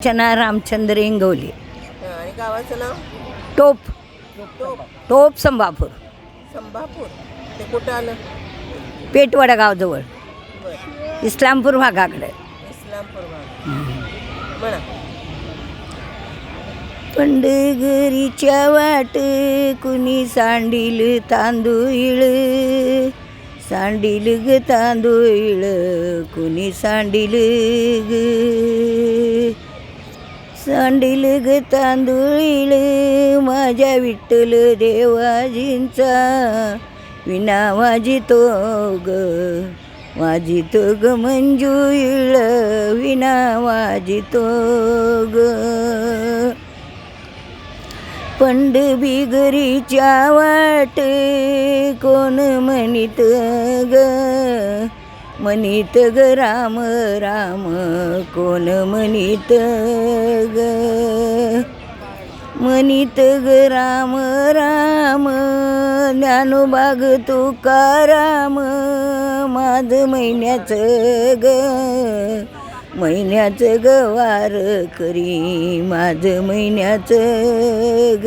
अर्चना रामचंद्र इंगवले आणि गावाचं नाव? टोप. टोप. टोप संभापूर. संभापूर. ते कुठं आलं? पेटवाडा गावजवळ. बरं. इस्लामपूर भागाकडे. इस्लामपूर भाग म्हणा. वाट कुणी सांडील तांदूळ? सांडील ग तांदूळ कुणी सांडील ग? सांडील ग तांदुळील माझ्या विठ्ठल देवाजींचा. विना वाजितो ग वाजितो ग मंजूळ विना वाजितो ग. पंड बिगरीच्या वाट कोण म्हणित ग म्हणित ग राम राम कोण म्हणित ग? म्हणित ग राम राम ज्ञानोबाग तुकाराम माझ महिन्याचं ग. महिन्याचं ग वार करी माझ महिन्याचं ग.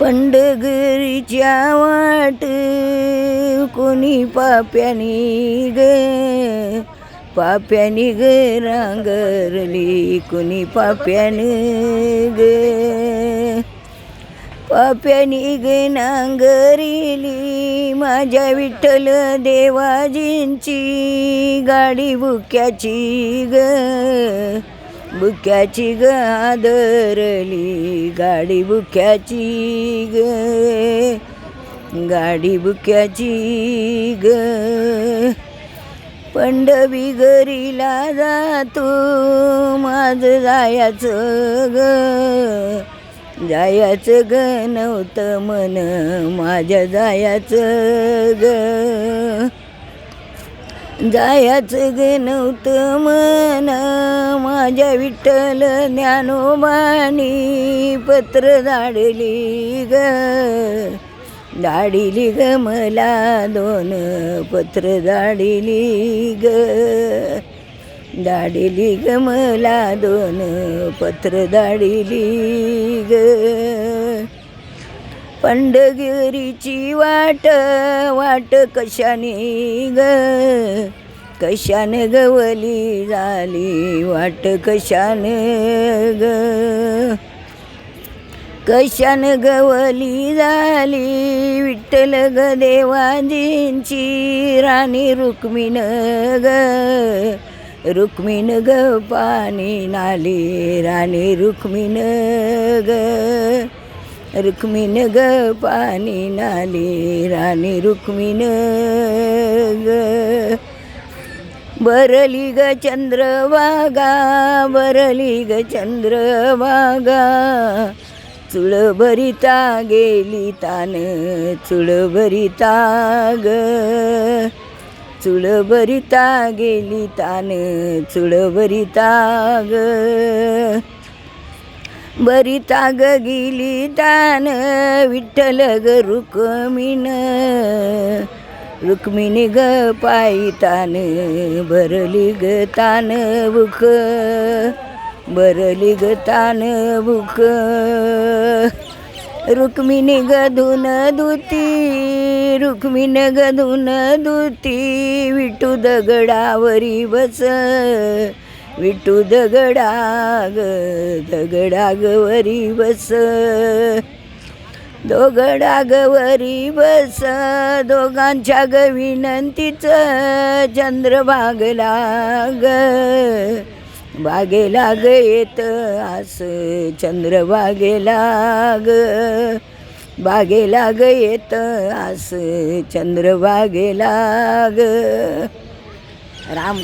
पंडगरीच्या वाट कोणी पाप्यानी ग पाप्यानी ग रांगरली कुणी पाप्यानं ग. पाप्यानी ग नांगरिली माझ्या विठ्ठल देवाजींची गाडी बुक्याची ग बुक्याची ग आदरली गाडी बुक्याची ग. गाडी बुक्याची ग. पंडवी घरीला जातो माझं जायाचं ग. जायाचं ग नव्हतं मन माझ्या जायाचं ग. जायाचं ग नव्हतं मन माझ्या विठ्ठल ज्ञानोबानी पत्र झाडली ग. दाडिली ग मला दोन पत्र दाडिली ग दाडिली ग मला दोन पत्र दाडिली ग पंडगिरीची वाट वाट कशाने ग कशाने गवली झाली वाट कशाने ग कशान गवली झाली? विठ्ठल ग देवाजींची राणी रुक्मिण ग. रुक्मिण ग पाणी नाली राणी रुक्मिण ग. रुक्मिण ग पाणी नाली राणी रुक्मिण ग. बरली ग चंद्रवागा बरली ग चंद्रवागा चुळ भरिता गेली तान चुळ भरिता ग. चुळ भरिता गेली तान चुळ भरिता ग. बरिता ग गेली तान विठ्ठल ग रुक्मिण. रुक्मिणी ग पायी तान भरली ग तान बुक बरली गतान भूक रुक्मिणी ग धुन धुती रुक्मिण ग धुन विटू दगडावरी बस. विटू दगडाग दगडागवरी बस. दोघडागवरी बस दोघांच्या ग विनंतीचं चंद्रभागला ग बागेला ग येत आस चंद्र चंद्रभागेला ग बागेला ग येत आस चंद्र चंद्रभागेला ग राम